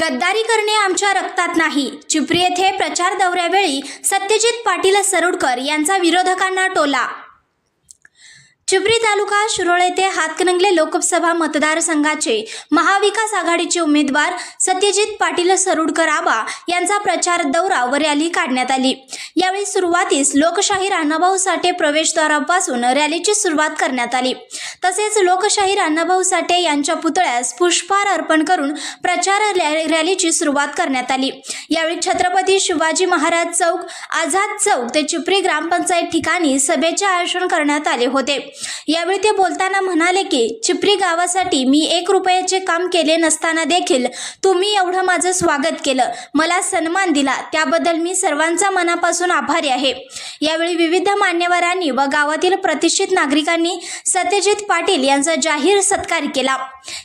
गद्दारी करणे आमच्या रक्तात नाही. चिपरी येथे प्रचार दौऱ्यावेळी सत्यजित पाटील सरोडकर यांचा विरोधकांना टोला. चिपरी तालुका शिरोळ येथे हातकणंगले लोकसभा मतदारसंघाचे महाविकास आघाडीचे उमेदवार सत्यजित पाटील सरोडकर आबा यांचा प्रचार दौरा व रॅली काढण्यात आली. यावेळी सुरुवातीस लोकशाही राणाभाऊ साठे प्रवेशद्वारापासून रॅलीची सुरुवात करण्यात आली. तसेच लोकशाही राणाभाऊ साठे यांच्या पुतळ्यास पुष्पहार अर्पण करून प्रचार रॅ- रॅलीची सुरुवात करण्यात आली. यावेळी छत्रपती शिवाजी महाराज चौक आझाद चौक ते चिपरी ग्रामपंचायत ठिकाणी सभेचे आयोजन करण्यात आले होते. यावेळी ते बोलताना म्हणाले की चिपरी गावासाठी मी एक रुपयाचे काम केले नसताना देखील तुम्ही एवढं माझं स्वागत केलं. मला सन्मान दिला. त्याबद्दल मी सर्वांचा मनापासून मनापासून आभारी आहे. यावेळी विविध मान्यवरांनी व गावातील प्रतिष्ठित नागरिकांनी सत्यजित पाटील यांचा जाहीर सत्कार केला.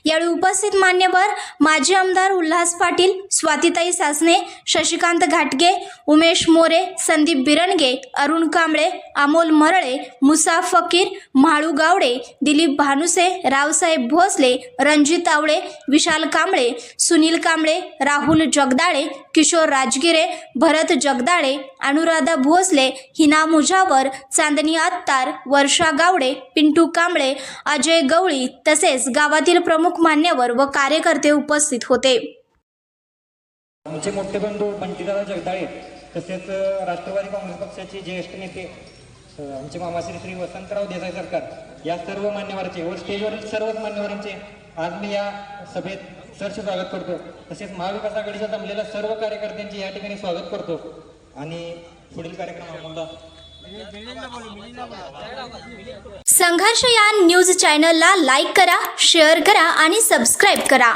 यावेळी उपस्थित मान्यवर माजी आमदार उल्हास पाटील स्वातीताई सासने शशिकांत घाटगे उमेश मोरे संदीप बिरणगे अरुण कांबळे अमोल मरळे मुसा फकीर म्हाळू गावडे दिलीप भानुसे रावसाहेब भोसले रणजित आवळे विशाल कांबळे सुनील कांबळे राहुल जगदाळे किशोर राजगिरे भरत जगदाळे अनुराधा भोसले हिना मुजावर चांदणी आत्तार वर्षा गावडे पिंटू कांबळे अजय गवळी तसेच गावातील प्रमुख मान्यवर व कार्यकर्ते उपस्थित होते. आमचे मोठे बंधू बंटीदादा जगदाळे तसेच राष्ट्रवादी काँग्रेस पक्षाचे ज्येष्ठ नेते आमचे मामाश्री श्री वसंतराव देसाई सरकार या सर्व मान्यवरांचे व स्टेजवरील सर्वच मान्यवरांचे आज मी या सभेत सरचे स्वागत करतो. तसेच महाविकास आघाडीच्या जमलेल्या सर्व कार्यकर्त्यांचे या ठिकाणी स्वागत करतो. आणि पुढील कार्यक्रम संघर्ष या न्यूज चॅनलला लाईक करा शेअर करा आणि सबस्क्राईब करा.